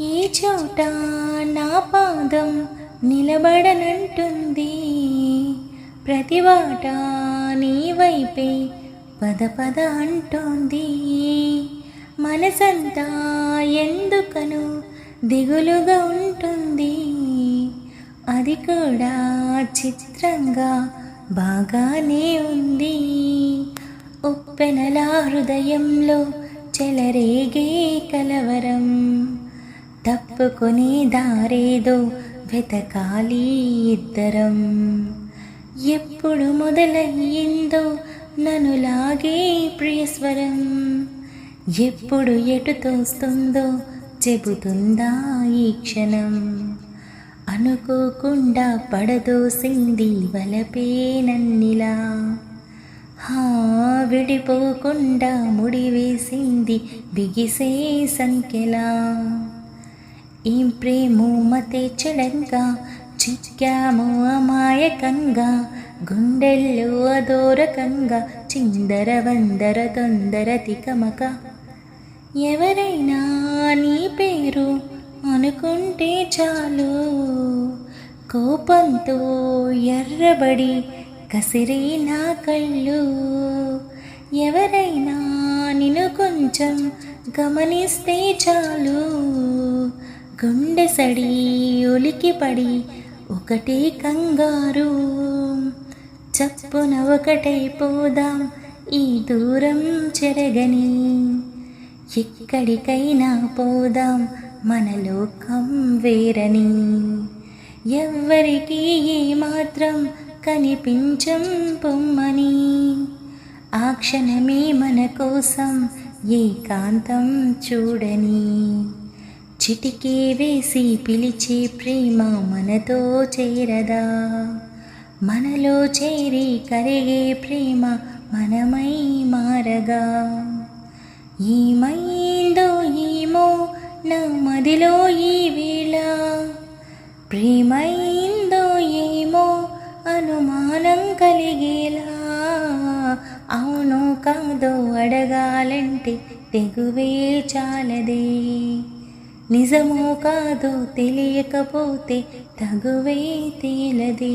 ఏ చోట నా పాదం నిలబడనంటుంది? ప్రతి వాట నీ వైపే పద పద అంటోంది. మనసంతా ఎందుకను దిగులుగా ఉంటుంది. అది కూడా చిత్రంగా బాగానే ఉంది. ఉప్పెనలా హృదయంలో చెలరేగే తప్పుకొని దారేదో వెతకాలి ఇద్దరం. ఎప్పుడు మొదలయ్యిందో నన్ను లాగే ప్రియస్వరం. ఎప్పుడు ఎటు తోస్తుందో చెబుతుందా ఈ క్షణం. అనుకోకుండా పడదోసింది వలపే నన్నిలా. హా విడిపోకుండా ముడివేసింది బిగిసే సంఖ్యలా. ఏం ప్రేమో మతే చెడంగా చిక్కాము అమాయకంగా గుండెల్లో అదోరకంగా చిందర వందర తొందర తికమక. ఎవరైనా నీ పేరు అనుకుంటే చాలు. కోపంతో ఎర్రబడి కసిరి నా కళ్ళు. ఎవరైనా నిన్ను కొంచెం గమనిస్తే చాలు. గుండె సడి ఉలికిపడి ఒకటే కంగారు. చప్పున ఒకటైపోదాం ఈ దూరం చెరగని. ఎక్కడికైనా పోదాం మన లోకం వేరని. ఎవ్వరికి ఏమాత్రం కనిపించం పొమ్మని. ఆ క్షణమే మన కోసం ఏకాంతం చూడని. చిటికే వేసి పిలిచే ప్రేమ మనతో చేరదా? మనలో చేరి కరిగే ప్రేమ మనమై మారగా? ఏమైందో ఏమో నా మదిలో ఈ వేళ. ప్రేమైందో ఏమో అనుమానం కలిగేలా. అవును కాదో అడగాలంటే తెగువే చాలదే. నిజమో కాదో తెలియకపోతే తగువే తేలదే.